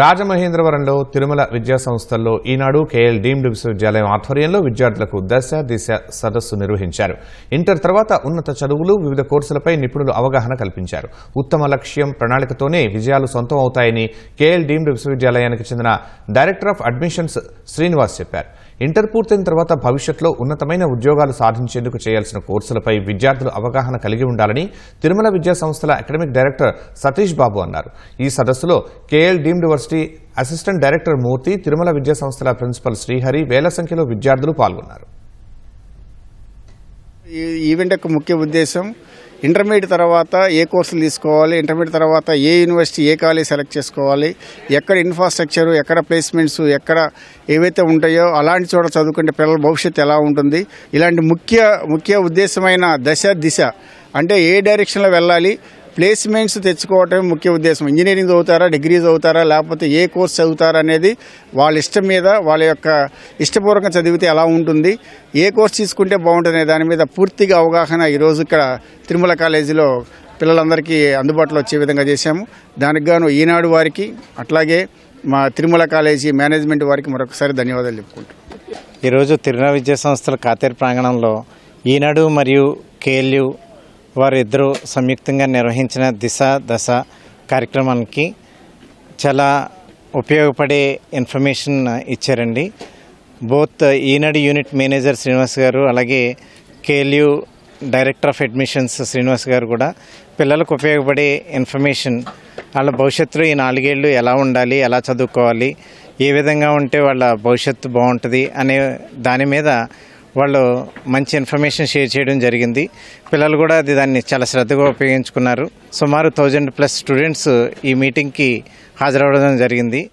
రాజమహేంద్రవరంలో తిరుమల విద్యా సంస్థల్లో ఈనాడు కేఎల్ డీమ్డ్ విశ్వవిద్యాలయం ఆధ్వర్యంలో విద్యార్థులకు దశ దిశ సదస్సు నిర్వహించారు. ఇంటర్ తర్వాత ఉన్నత చదువులు వివిధ కోర్సులపై నిపుణులు అవగాహన కల్పించారు. ఉత్తమ లక్ష్యం ప్రణాళికతోనే విజయాలు సొంతం అవుతాయని కేఎల్ డీమ్డ్ విశ్వవిద్యాలయానికి చెందిన డైరెక్టర్ ఆఫ్ అడ్మిషన్స్ శ్రీనివాస్ చెప్పారు. ఇంటర్ పూర్తయిన తర్వాత భవిష్యత్తులో ఉన్నతమైన ఉద్యోగాలు సాధించేందుకు చేయాల్సిన కోర్సులపై విద్యార్థులు అవగాహన కలిగి ఉండాలని తిరుమల విద్యా సంస్థల అకాడమిక్ డైరెక్టర్ సతీష్ బాబు అన్నారు. ఈ సదస్సులో KL deemed university assistant director Murthy Tirumala విద్యా సంస్థల ప్రిన్సిపల్ శ్రీహరి వేల సంఖ్యలో విద్యార్థులు పాల్గొన్నారు. ఈ ఈవెంట్ యొక్క ముఖ్య ఉద్దేశం ఇంటర్మీడియట్ తర్వాత ఏ కోర్సులు తీసుకోవాలి ఇంటర్మీడియట్ తర్వాత ఏ యూనివర్సిటీ ఏ కాలేజ్ సెలెక్ట్ చేసుకోవాలి ఎక్కడ ఇన్ఫ్రాస్ట్రక్చర్ ఎక్కడ ప్లేస్మెంట్స్ ఎక్కడ ఏవైతే ఉంటాయో అలాంటి చోట చదువుకుంటే పిల్లల భవిష్యత్తు ఎలా ఉంటుంది? ఇలాంటి ముఖ్య ముఖ్య ఉద్దేశమైన దశ దిశ అంటే ఏ డైరెక్షన్లో వెళ్ళాలి? ప్లేస్మెంట్స్ తెచ్చుకోవటం ముఖ్య ఉద్దేశం. ఇంజనీరింగ్ చదువుతారా డిగ్రీ చదువుతారా లేకపోతే ఏ కోర్స్ చదువుతారా అనేది వాళ్ళ ఇష్టం మీద వాళ్ళ యొక్క ఇష్టపూర్వకంగా చదివితే ఎలా ఉంటుంది ఏ కోర్స్ తీసుకుంటే బాగుంటుంది దాని మీద పూర్తిగా అవగాహన ఈరోజు ఇక్కడ తిరుమల కాలేజీలో పిల్లలందరికీ అందుబాటులో వచ్చే విధంగా చేశాము. దానికి గాను ఈనాడు వారికి అట్లాగే మా తిరుమల కాలేజీ మేనేజ్మెంట్ వారికి మరొకసారి ధన్యవాదాలు చెప్పుకుంటాం ఈరోజు తిరునా విద్యా సంస్థల కాతేరు ప్రాంగణంలో ఈనాడు మరియు కేఎల్యు వారిద్దరూ సంయుక్తంగా నిర్వహించిన దిశ దశ కార్యక్రమానికి చాలా ఉపయోగపడే ఇన్ఫర్మేషన్ ఇచ్చారండి. Both Eenadu unit manager Srinivas గారు అలాగే KLU director of admissions Srinivas గారు కూడా పిల్లలకు ఉపయోగపడే ఇన్ఫర్మేషన్ వాళ్ళ భవిష్యత్తులో ఈ నాలుగేళ్ళు ఎలా ఉండాలి ఎలా చదువుకోవాలి ఏ విధంగా ఉంటే వాళ్ళ భవిష్యత్తు బాగుంటుంది అనే దాని మీద వాళ్ళు మంచి ఇన్ఫర్మేషన్ షేర్ చేయడం జరిగింది. పిల్లలు కూడా అది దాన్ని చాలా శ్రద్ధగా ఉపయోగించుకున్నారు. సుమారు థౌజండ్ ప్లస్ స్టూడెంట్స్ ఈ మీటింగ్కి హాజరవడం జరిగింది.